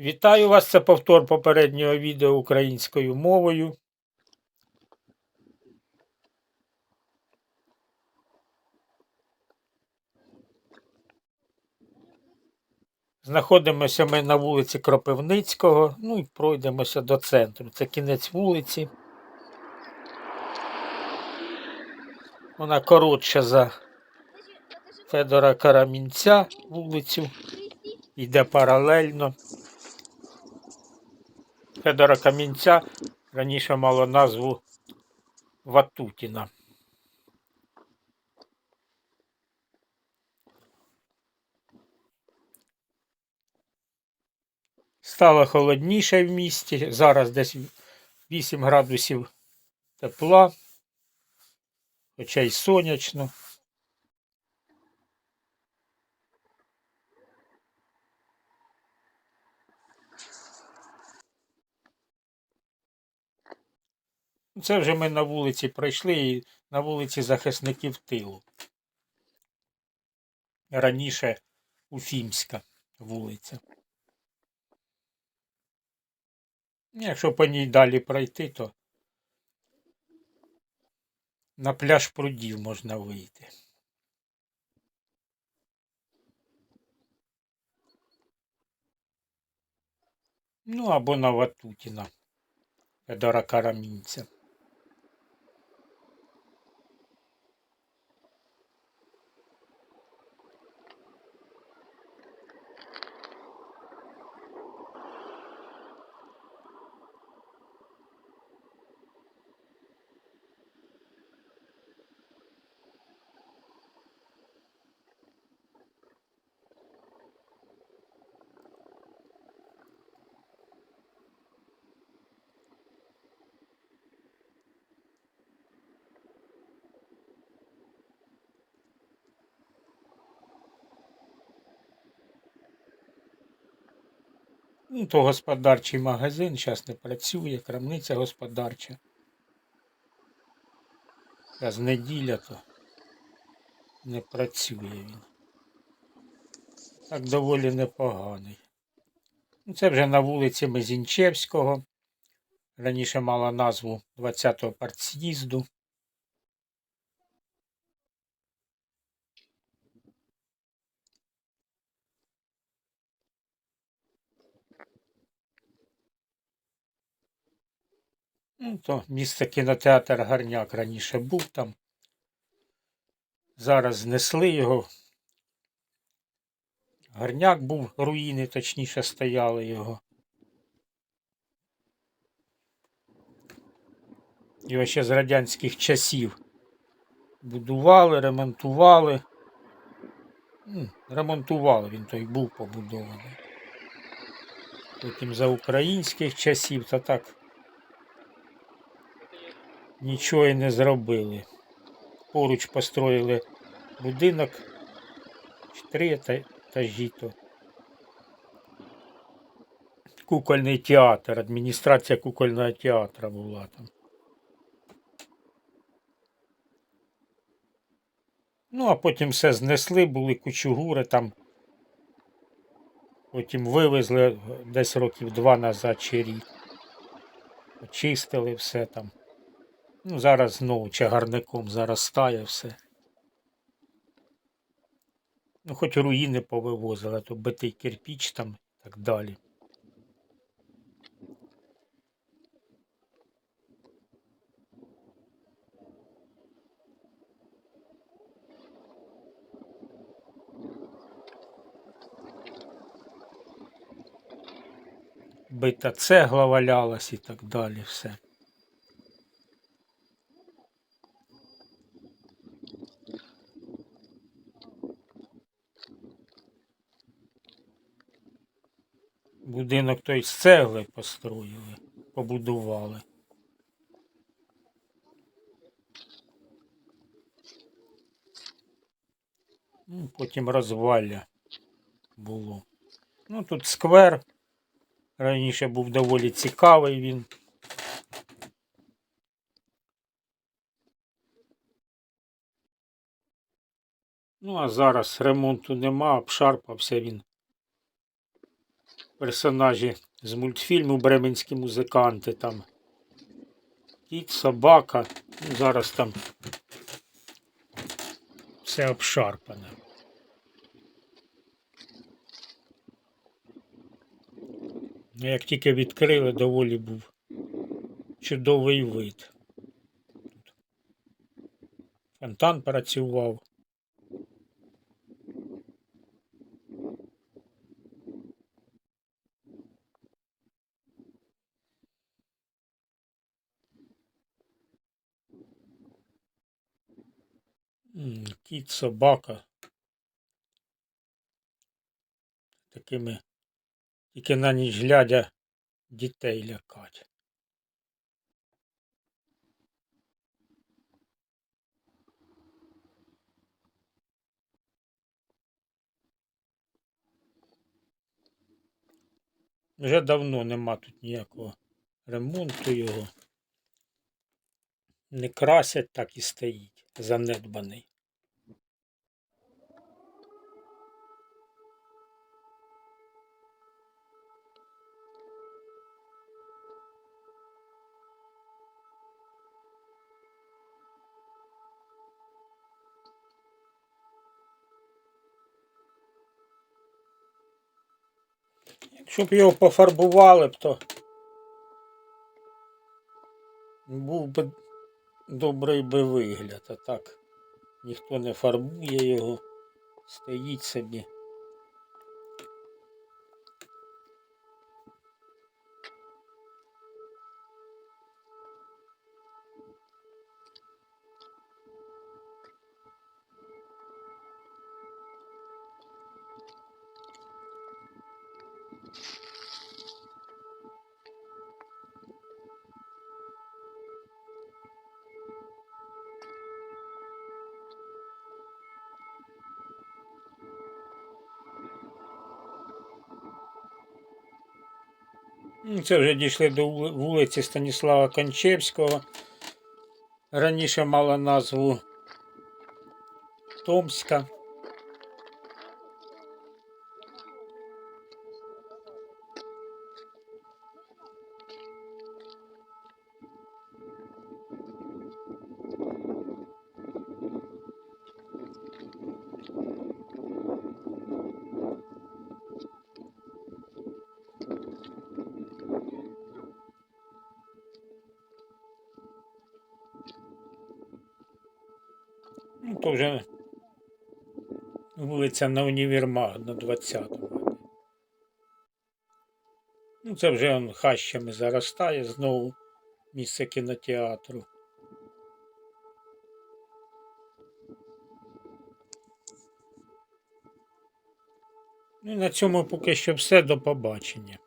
Вітаю вас! Це повтор попереднього відео українською мовою. Знаходимося ми на вулиці Кропивницького, ну і пройдемося до центру. Це кінець вулиці. Вона коротша за Федора Карамінця вулицю. Йде паралельно. Федора Камінця раніше мало назву Ватутіна. Стало холодніше в місті. Зараз десь 8 градусів тепла, хоча й сонячно. Це вже ми на вулиці пройшли і на вулиці захисників тилу. Раніше Уфімська вулиця. Якщо по ній далі пройти, то на пляж прудів можна вийти. Ну або на Ватутіна Федора Карамінця. Ну, то господарчий магазин зараз не працює, крамниця господарча. Зараз неділя, то не працює він. Так доволі непоганий. Ну, Це вже на вулиці Мезінчевського. Раніше мала назву 20-го партс'їзду. Ну, то місце кінотеатр Гарняк раніше був там. Зараз знесли його. Гарняк був, руїни, точніше, стояли його. Його ще з радянських часів будували, ремонтували. Ремонтували він той був побудований. Потім за українських часів, та так нічого і не зробили. Поруч построїли будинок, три ета- етажі. Кукольний театр, адміністрація кукольного театру була там. Ну, а потім все знесли, були кучугури там. Потім вивезли десь років два назад чи рік. Очистили все там. Ну, зараз знову чагарником заростає все. Ну, хоч руїни повивозили, то битий кирпіч там і так далі. Бита цегла валялась і так далі все. Будинок той з цегли построїли, побудували. Ну, Потім розвалля було. Ну, тут сквер. Раніше був доволі цікавий він. Ну, а зараз ремонту нема, обшарпався він. Персонажі з мультфільму Бременські музиканти там. Кіт, собака. Ну, зараз там все обшарпане. Ну, Як тільки відкрили, доволі був чудовий вид. Фонтан працював. Кіт, собака. Такими тільки на ніч глядя дітей лякать. Вже давно нема тут ніякого ремонту його. Не красять, так і стоїть, занедбаний. Якщо б його пофарбували б, то був би добрий би вигляд, а так ніхто не фарбує його, стоїть собі. Це вже дійшли до вулиці Станіслава Кончевського. Раніше мала назву Томська. Ну, то вже вулиця на універмаг на 20-му. Ну, це вже он хащами заростає знову місце кінотеатру. Ну, на цьому поки що все. До побачення.